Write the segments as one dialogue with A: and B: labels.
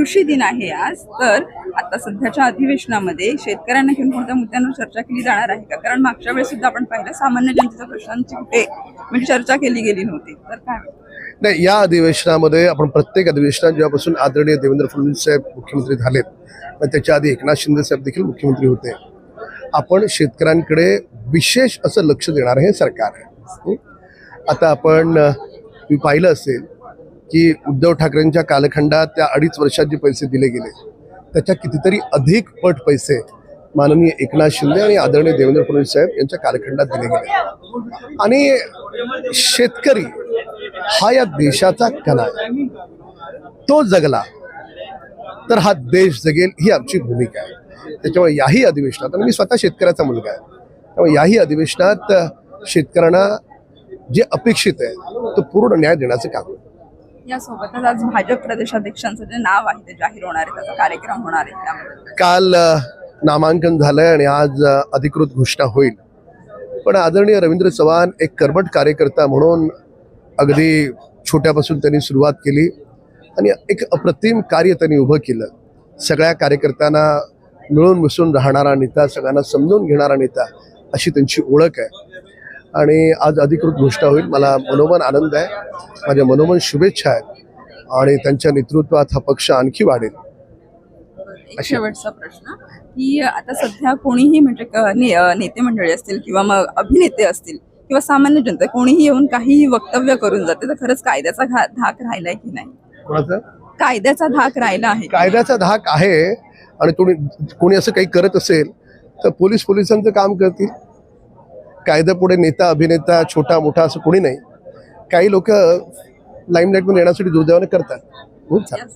A: कृषी दिन आहे आज तर आता सध्याच्या अधिवेशनामध्ये शेतकऱ्यांना घेऊन कोणत्या मुद्द्यांवर चर्चा केली जाणार आहे का? कारण मागच्या वेळेस सुद्धा आपण पाहिलं सामान्य जनतेच्या प्रश्नांची कुठे म्हणजे चर्चा केली गेली नव्हती. तर काय
B: नाही या अधिवेशनामध्ये आपण प्रत्येक अधिवेशनात जेव्हापासून आदरणीय देवेंद्र फडणवीस साहेब मुख्यमंत्री झालेत आणि त्याच्या आधी एकनाथ शिंदे साहेब देखील मुख्यमंत्री होते. आपण शेतकऱ्यांकडे विशेष असं लक्ष देणारं हे सरकार. आहे आता आपण तुम्ही पाहिलं असेल की उद्धव ठाकरेंच्या कालखंडात त्या अडीच वर्षात जे पैसे दिले गेले त्याच्या कितीतरी अधिक पट पैसे माननीय एकनाथ शिंदे आणि आदरणीय देवेंद्र फडणवीस साहेब यांच्या कालखंडात दिले गेले. आणि शेतकरी हा या देशाचा कला आहे. तो जगला तर हा देश जगेल ही आमची भूमिका आहे. त्याच्यामुळे याही अधिवेशनात आणि मी स्वतः शेतकऱ्याचा मुलगा आहे त्यामुळे याही अधिवेशनात शेतकऱ्यांना जे अपेक्षित आहे तो पूर्ण न्याय देण्याचं काम आहे.
A: यासोबतच आज भाजप प्रदेशाध्यक्षांचं जे नाव आहे ते जाहीर होणार आहे त्याचा कार्यक्रम होणार आहे त्यामध्ये.
B: काल नामांकन झालंय आणि आज अधिकृत घोषणा होईल. पण आदरणीय रवींद्र चव्हाण एक कर्मट कार्यकर्ता म्हणून अगदी छोट्यापासून त्यांनी सुरुवात केली आणि एक अप्रतिम कार्य त्यांनी उभं केलं. सगळ्या कार्यकर्त्यांना मिळून मिसळून राहणारा नेता सगळ्यांना समजून घेणारा नेता अशी त्यांची ओळख आहे. आणि आज अधिकृत घोषणा होईल. मला मनोमन आनंद आहे. माझ्या मनोमन शुभेच्छा आहेत. आणि त्यांच्या नेतृत्वात हा पक्ष आणखी वाढेल.
A: शेवटचा प्रश्न की आता सध्या कोणीही म्हणजे नेते मंडळी असतील किंवा मग अभिनेते असतील किंवा सामान्य जनता कोणीही येऊन काहीही वक्तव्य करून जाते तर खरंच कायद्याचा धाक राहिलाय की नाही? कायद्याचा धाक राहिला आहे?
B: कायद्याचा धाक आहे. आणि कोणी कोणी असं काही करत असेल तर पोलीस पोलिसांचं काम करतील. कायद्यापुढे नेता अभिनेता छोटा मोठा असं कोणी नाही. काही लोक लाईमलाईटमध्ये येण्यासाठी दुर्दैवाने करतात. खूप छान.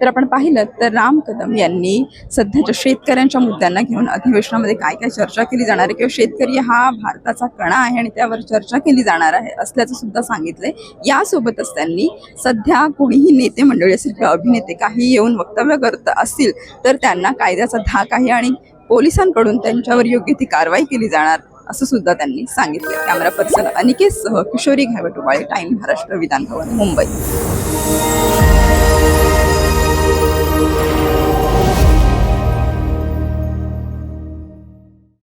A: तर आपण पाहिलं तर राम कदम यांनी सध्याच्या शेतकऱ्यांच्या मुद्द्यांना घेऊन अधिवेशनामध्ये काय काय चर्चा केली जाणार आहे? किंवा शेतकरी हा भारताचा कणा आहे आणि त्यावर चर्चा केली जाणार आहे असल्याचं सुद्धा सांगितलंय. यासोबतच त्यांनी सध्या कोणीही नेते मंडळी असेल किंवा अभिनेते काही येऊन वक्तव्य करत असतील तर त्यांना कायद्याचा धाक आहे आणि पोलिसांकडून त्यांच्यावर योग्य ती कारवाई केली जाणार असं सुद्धा त्यांनी सांगितलं कॅमेरा पर्सन अनिकेत सह किशोरी घायवटुबाळे टाइम महाराष्ट्र विधान भवन मुंबई.